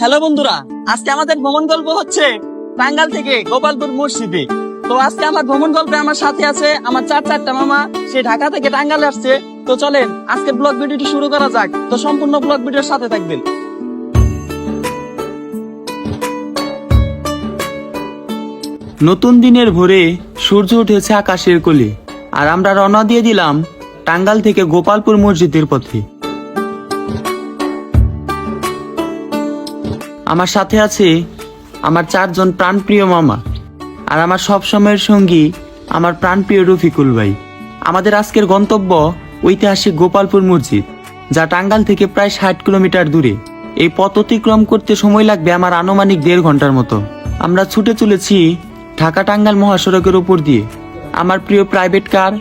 Hello বন্ধুরা, আজকে আমাদের ভ্রমণ গল্প হচ্ছে টাঙ্গাল থেকে গোপালপুর মসজিদে। তো আজকে আমার ভ্রমণ গল্পে আমার সাথে আছে আমার চার চারটা মামা, সে ঢাকা থেকে টাঙ্গালে আসছে। তো চলেন, আজকের ব্লগ ভিডিওটি শুরু করা যাক। তো সম্পূর্ণ ব্লগ ভিডিওর সাথে থাকবেন। নতুন দিনের ভোরে সূর্য উঠেছে আকাশের কোলে, আর আমরা রওনা দিয়ে দিলাম টাঙ্গাল থেকে গোপালপুর মসজিদের পথে। আমার সাথে আছে আমার চারজন প্রাণপ্রিয় মামা আর আমার সব সময়ের সঙ্গী আমার প্রাণপ্রিয় রফিকুল ভাই। আমাদের আজকের গন্তব্য ঐতিহাসিক গোপালপুর মসজিদ, যা টাঙ্গাল থেকে প্রায় ষাট কিলোমিটার দূরে। এই পথ অতিক্রম করতে সময় লাগবে আমার আনুমানিক দেড় ঘণ্টার মতো। আমরা ছুটে চলেছি ঢাকা টাঙ্গাল মহাসড়কের উপর দিয়ে। আমার প্রিয় প্রাইভেট কার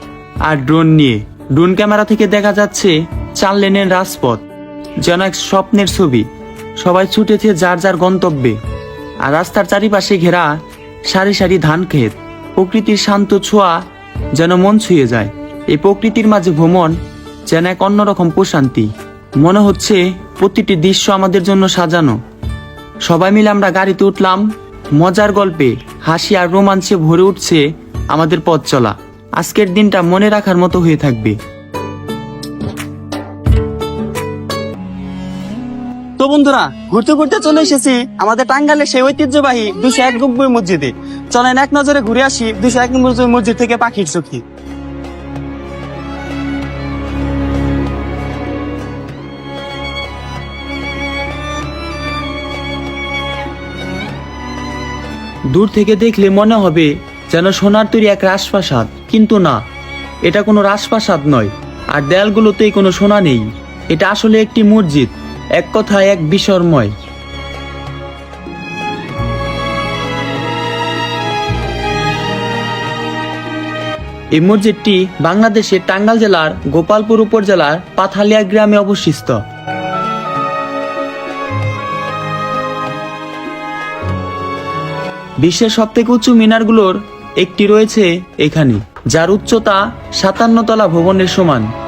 আর ড্রোন নিয়ে। ড্রোন ক্যামেরা থেকে দেখা যাচ্ছে চার লেনের রাজপথ, যেন এক স্বপ্নের ছবি। সবাই ছুটেছে যার যার গন্তব্যে। আর রাস্তার চারিপাশে ঘেরা সারি সারি ধান ক্ষেত। প্রকৃতির শান্ত ছোঁয়া যেন মন ছুঁয়ে যায়। এই প্রকৃতির মাঝে ভ্রমণ যেন এক অন্যরকম প্রশান্তি। মনে হচ্ছে প্রতিটি দৃশ্য আমাদের জন্য সাজানো। সবাই মিলে আমরা গাড়িতে উঠলাম। মজার গল্পে হাসি আর রোমাঞ্চে ভরে উঠছে আমাদের পথ চলা। আজকের দিনটা মনে রাখার মতো হয়ে থাকবে। বন্ধুরা, ঘুরতে ঘুরতে চলে এসেছি আমাদের টাঙ্গালের সেই ঐতিহ্যবাহী দুশো এক নব্বই মসজিদে। চলেন এক নজরে ঘুরে আসি দুশো এক নম্বর মসজিদ থেকে পাখির চোখি। দূর থেকে দেখলে মনে হবে যেন সোনার তৈরি এক রাজপ্রাসাদ, কিন্তু না, এটা কোনো রাজপ্রাসাদ নয়, আর দেয়ালগুলোতেই কোনো সোনা নেই। এটা আসলে একটি মসজিদ। এক কথায় এক বিস্ময় এই মসজিদটি বাংলাদেশের টাঙ্গাল জেলার গোপালপুর উপজেলার পাথালিয়া গ্রামে অবস্থিত। বিশ্বের সবথেকে উঁচু মিনারগুলোর একটি রয়েছে এখানে, যার উচ্চতা সাতান্ন তলা ভবনের সমান।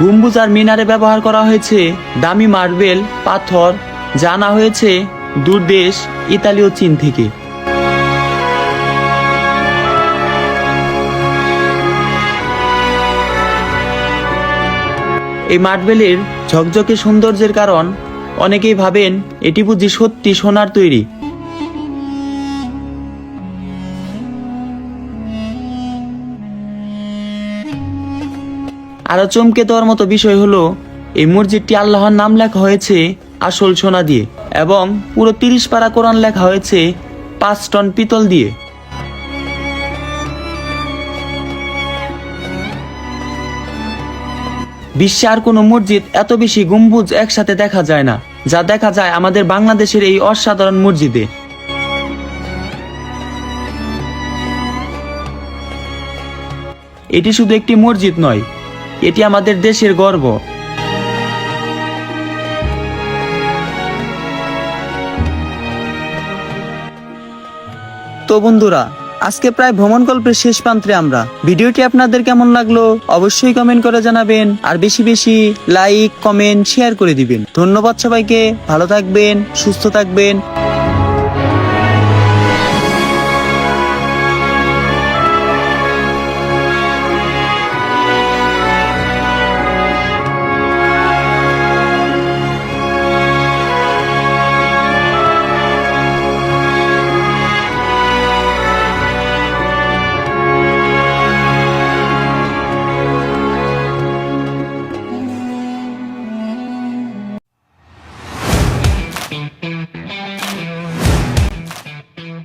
গম্বুজ আর মিনারে ব্যবহার করা হয়েছে দামি মার্বেল, পাথর জানা হয়েছে দূর দেশ, ইতালি ও চীন থেকে। এই মার্বেলের ঝকঝকে সৌন্দর্যের কারণ অনেকেই ভাবেন এটি বুঝি সত্যি সোনার তৈরি। আরও চমকে দেওয়ার মতো বিষয় হলো, এই মসজিদটি আল্লাহর নাম লেখা হয়েছে আসল সোনা দিয়ে এবং পুরো তিরিশ পারা কোরআন লেখা হয়েছে পাঁচ টন পিতল দিয়ে। বিশ্বে আর কোনো মসজিদ এত বেশি গম্বুজ একসাথে দেখা যায় না, যা দেখা যায় আমাদের বাংলাদেশের এই অসাধারণ মসজিদে। এটি শুধু একটি মসজিদ নয় এটি আমাদের দেশের গর্ব। তো বন্ধুরা, আজকে প্রায় ভ্রমণ গল্পের শেষ প্রান্তে আমরা। ভিডিওটি আপনাদের কেমন লাগল অবশ্যই কমেন্ট করে জানাবেন আর বেশি বেশি লাইক কমেন্ট শেয়ার করে দিবেন। ধন্যবাদ সবাইকে, ভালো থাকবেন, সুস্থ থাকবেন।